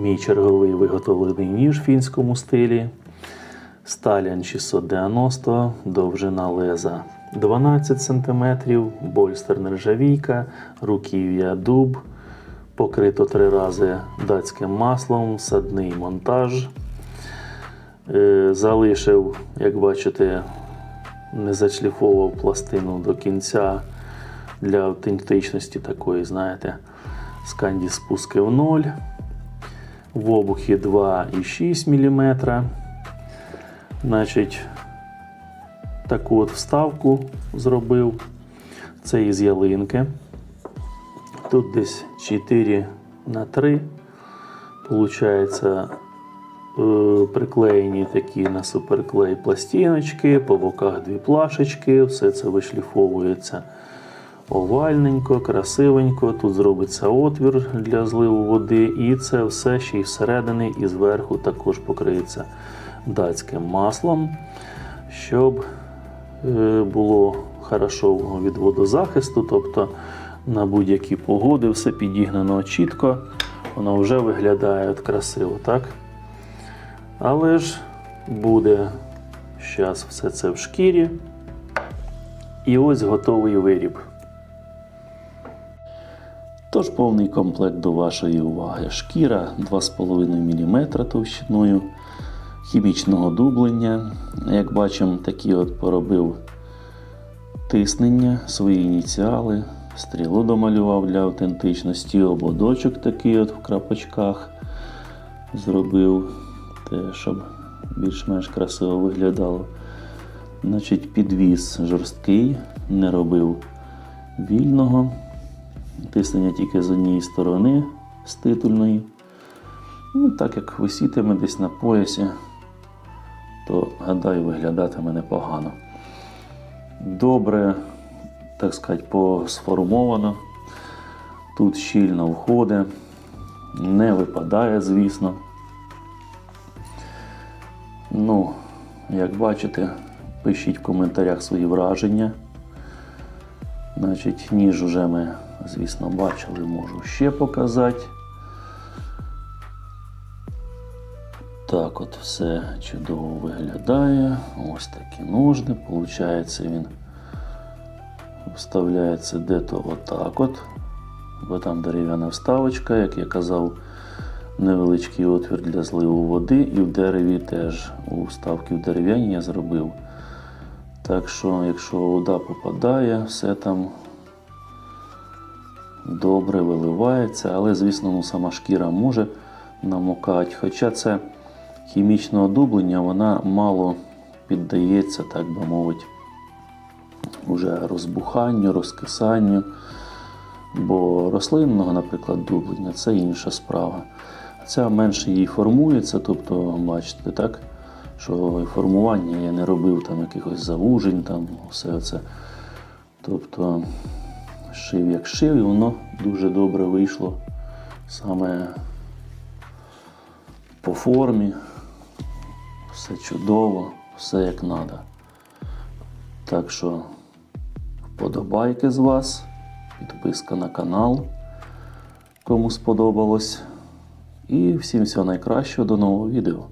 Мій черговий виготовлений ніж в фінському стилі. Сталіан 690, довжина леза 12 см, больстер нержавійка, руків'я дуб, покрито три рази датським маслом, садний монтаж. Е, Залишив, як бачите, не зашліфовував пластину до кінця для автентичності такої, знаєте, сканді спуски в ноль. В обухі 2,6 мм. Значить, таку от вставку зробив. Це із ялинки. Тут десь 4 на 3. Получається, е, приклеєні такі на суперклей пластиночки, по боках дві плашечки, все це вишліфовується овальненько, красивенько. Тут зробиться отвір для зливу води, і це все ще й всередині і зверху також покриється датським маслом, щоб е, було хорошо від водозахисту, тобто на будь-які погоди все підігнано чітко, воно вже виглядає красиво, так? Але ж буде зараз все це в шкірі. І ось готовий виріб. Тож повний комплект до вашої уваги. Шкіра 2,5 мм товщиною хімічного дублення. Як бачимо, такі от поробив тиснення, свої ініціали, стрілу домалював для автентичності, ободочок такий от в крапочках зробив, те, щоб більш-менш красиво виглядало. Значить, підвіз жорсткий, не робив вільного. Тиснення тільки з однієї сторони з титульної. Ну, так як висітиме десь на поясі, то гадаю, виглядатиме непогано. Добре, так сказати, посформовано. Тут щільно входить, не випадає, звісно. Ну, як бачите, пишіть в коментарях свої враження. Значить, ніж уже ми, звісно, бачили, можу ще показати. Так от все чудово виглядає. Ось такі ножни. Получається, він вставляється де-то отак от. Бо там дерев'яна вставочка, як я казав, невеличкий отвір для зливу води, і в дереві теж у вставки в дерев'яні я зробив. Так що, якщо вода попадає, все там добре виливається, але, звісно, ну, сама шкіра може намокати. Хоча це хімічне одублення, вона мало піддається, так би мовити, уже розбуханню, розкисанню. Бо рослинного, наприклад, дублення це інша справа. Ця менше її формується, тобто, бачите, так, що формування я не робив там якихось завужень, там все це. Тобто шив як шив, і воно дуже добре вийшло саме по формі. Все чудово, все як треба. Так що вподобайки з вас, підписка на канал, кому сподобалось. І всім всього найкращого до нового відео.